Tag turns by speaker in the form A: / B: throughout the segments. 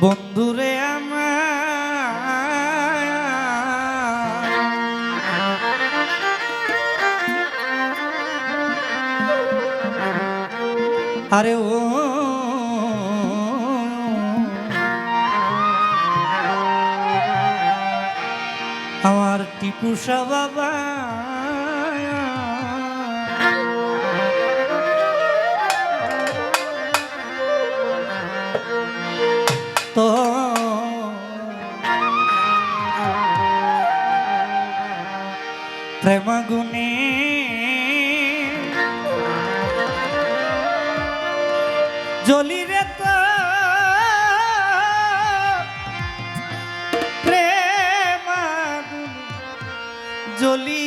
A: বন্ধুরে আরে ও। আমার টিপুসা বাবা। প্রেমাগুনে জলি রে তো প্রেমাগুনে জলি।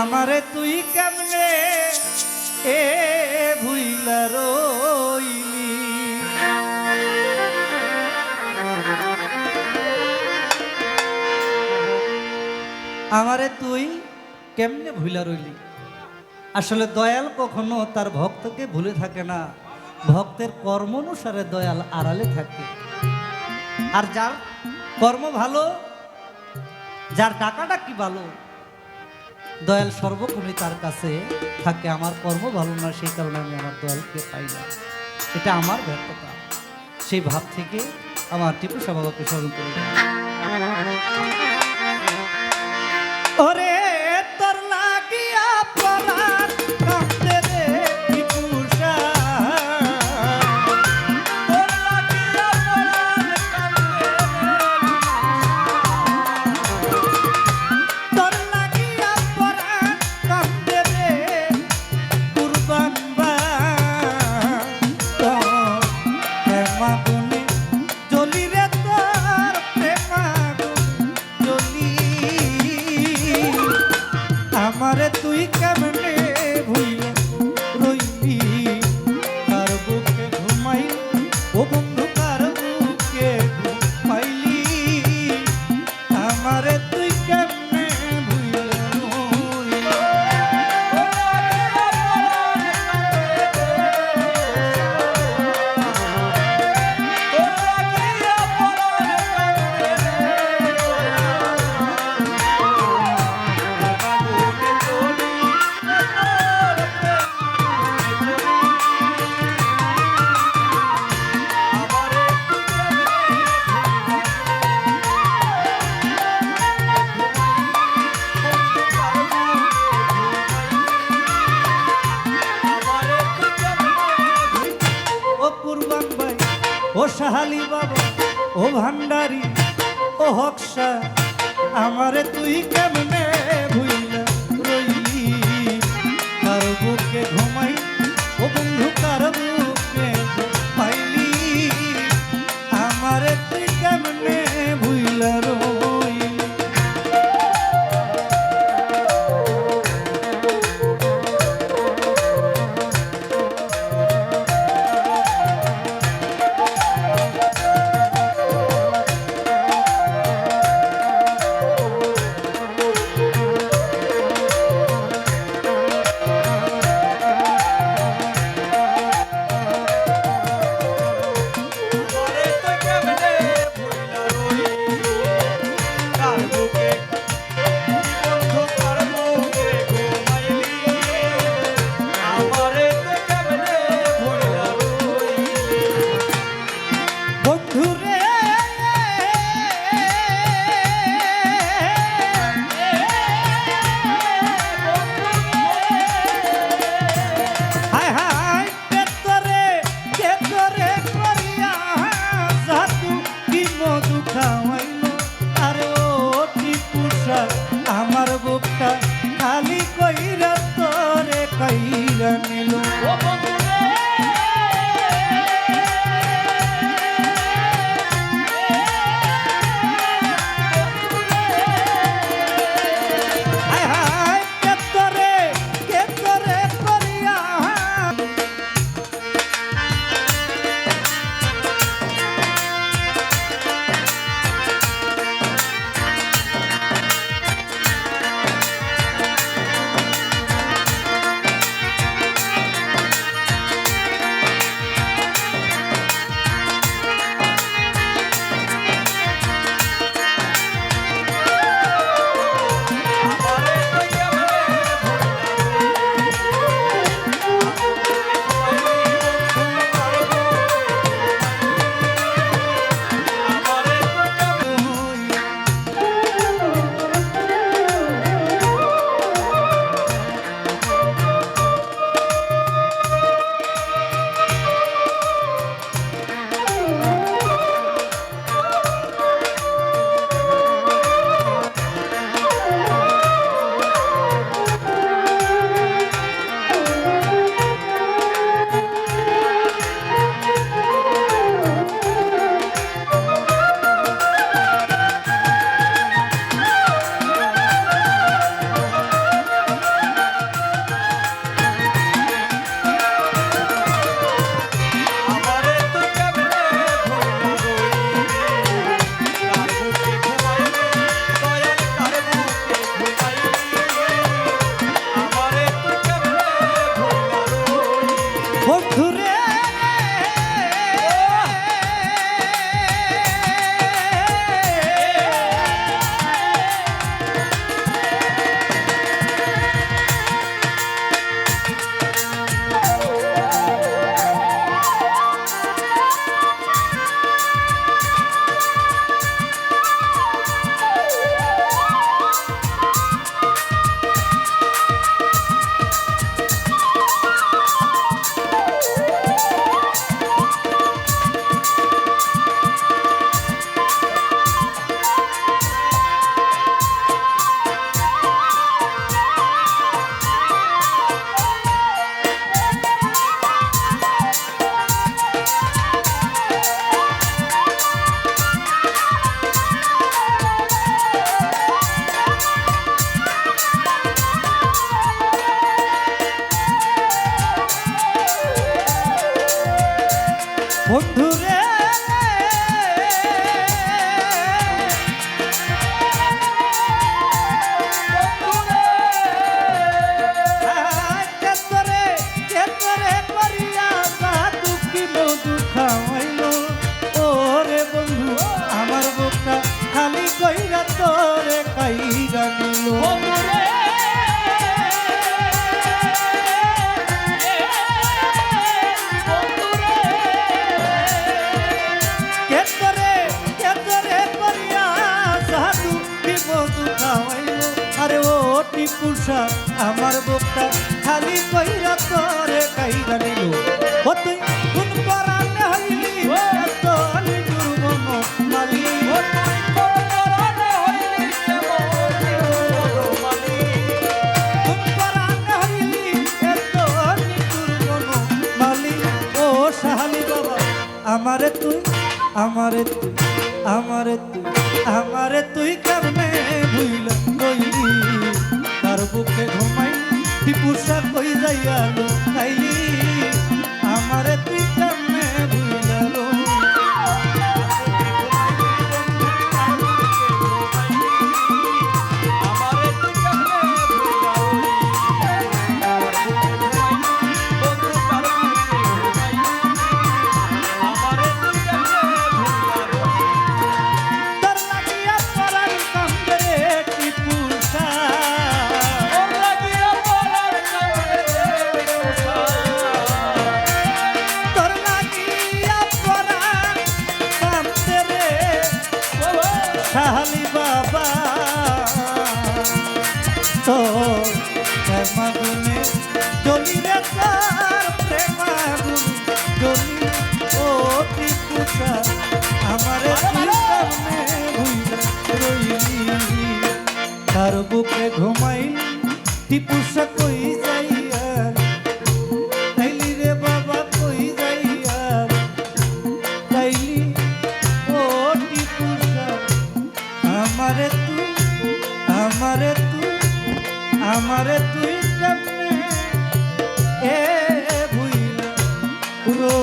A: আমারে তুই কেমনে এ আমারে তুই কেমনে ভুইলা রইলি? আসলে দয়াল কখনো তার ভক্তকে ভুলে থাকে না। ভক্তের কর্ম অনুসারে দয়াল আড়ালে থাকে। আর যার কর্ম ভালো, যার টাকাটা কি ভালো, দয়াল সর্বক্ষণই তার কাছে থাকে। আমার কর্ম ভালো না, সেই কারণে আমি আমার দয়ালকে পাই না। এটা আমার ব্যর্থতা। সেই ভাব থেকে আমার টিপু বাবাকে স্মরণ করি। ore ও সাহালি বাবা, ও ভান্ডারি, ও হকসা, আমারে তুই কেমনে ভুইলা রইলি? কার বুকে ঘুমাই, ও বন্ধু কার আমার বুকটা খালি কইরা তোরে কাইরা নিল। ও তুই কোন পরানে হইলি নিটুর মন মালি ও তুই কোন পরানে হইলি কোন পরানে হইলি নিটুর মন মালি ও সাহালি বাবা, আমারে তুই আমারে তুই আমারে তুই আমারে তুই কেমনে ভুইল? টিপুসা কই যাইয়া টিপুষা কই যাইয়া? তাইলি রে বাবা কই যাইয়া? তাইলি, ও টিপুষা আমারে তুই আমারে তুই আমারে তুই কেমনে এ ভুইলা রো